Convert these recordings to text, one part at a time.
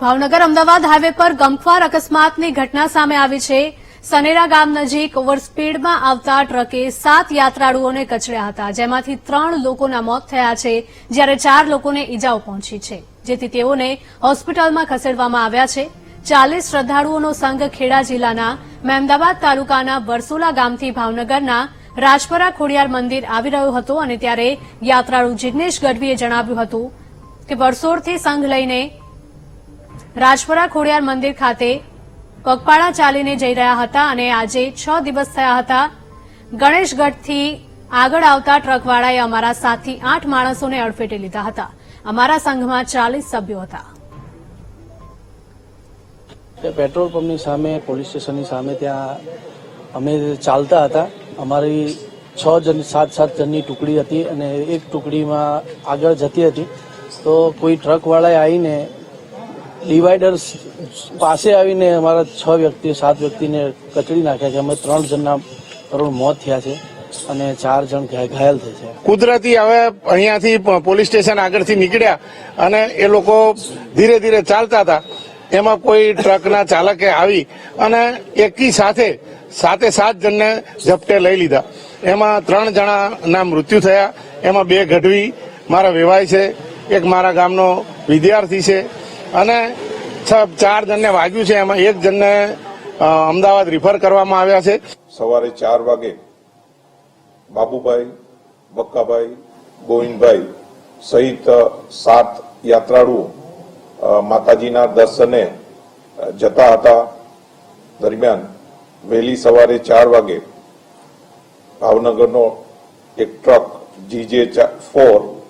Bhavnagar Ahmedabad highway પર ગમખ્વાર અકસ્માતની ઘટના સામે આવી છે. સનેરા ગામ નજીક ઓવરસ્પીડમાં આવતા ટ્રકે સાત યાત્રાળુઓને કચડ્યા હતા. જેમાંથી ત્રણ લોકોના મોત થયા છે, જ્યારે ચાર લોકોને ઈજાઓ પહોંચી છે. જેથી તેઓને હોસ્પિટલમાં ખસેડવામાં આવ્યા છે. ચાલીસ શ્રદ્ધાળુઓનો સંઘ ખેડા જિલ્લાના મહેમદાવાદ તાલુકાના વરસોલા ગામથી ભાવનગરના રાજપરા ખોડિયાર મંદિર આવી રહ્યો હતો અને ત્યારે યાત્રાળુ જિગ્નેશ ગઢવીએ જણાવ્યું હતું કે વરસોડથી સંઘ લઈને રાજપરા ખોડિયાર મંદિર ખાતે પગપાળા ચાલીને જઈ રહ્યા હતા અને આજે છ દિવસ થયા હતા. ગણેશગઢથી આગળ આવતા ટ્રકવાળાએ અમારા સાતથી આઠ માણસોને અડફેટે લીધા હતા. અમારા સંઘમાં ચાલીસ સભ્યો હતા. પેટ્રોલ પંપની સામે, પોલીસ સ્ટેશનની સામે ત્યાં અમે ચાલતા હતા. અમારી છ જણ, સાત સાત જણની ટુકડી હતી અને એક ટુકડીમાં આગળ જતી હતી. તો કોઈ ટ્રકવાળાએ આવીને ડિવાઈડર પાસે આવીને અમારા છ વ્યક્તિ સાત વ્યક્તિને કચડી નાખ્યા છે. અમે ત્રણ જણના કરોડ મોત થયા છે અને ચાર જણ ઘાયલ થઈ છે. કુદરતી હવે અહીંયાથી પોલીસ સ્ટેશન આગળથી નીકળ્યા અને એ લોકો ધીરે ધીરે ચાલતા હતા. એમાં કોઈ ટ્રકના ચાલકે આવી અને એકી સાથે સાતે સાત જણને ઝપટે લઈ લીધા. એમાં ત્રણ જણાના મૃત્યુ થયા. એમાં બે ગઢવી મારા વેવાય છે. એક મારા ગામનો વિદ્યાર્થી છે. અને છ- ચાર જણને વાગ્યું છે, એમાં એક જણને અમદાવાદ રિફર કરવામાં આવ્યા છે. સવારે ચાર વાગે બાબુભાઈ, બક્કાભાઈ, ગોવિંદભાઈ સહિત સાત યાત્રાળુઓ માતાજીના દર્શને જતા હતા. દરમિયાન વહેલી સવારે ચાર વાગે ભાવનગરનો એક truck GJ four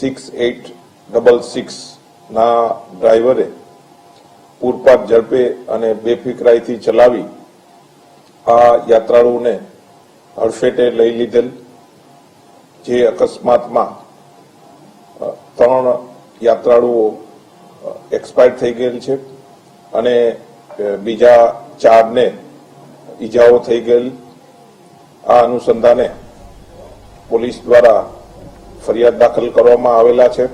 six eight double six ના ડ્રાઈવરે પૂરપાટ ઝડપે અને બેફિકરાઈથી ચલાવી આ યાત્રાળુઓને હડફેટે લઈ લીધેલ, જે અકસ્માતમાં ત્રણ યાત્રાળુઓ એક્સપાયર થઈ ગયેલ છે અને બીજા ચારને ઈજાઓ થઈ ગયેલ. આ અનુસંધાને પોલીસ દ્વારા ફરિયાદ દાખલ કરવામાં આવેલા છે.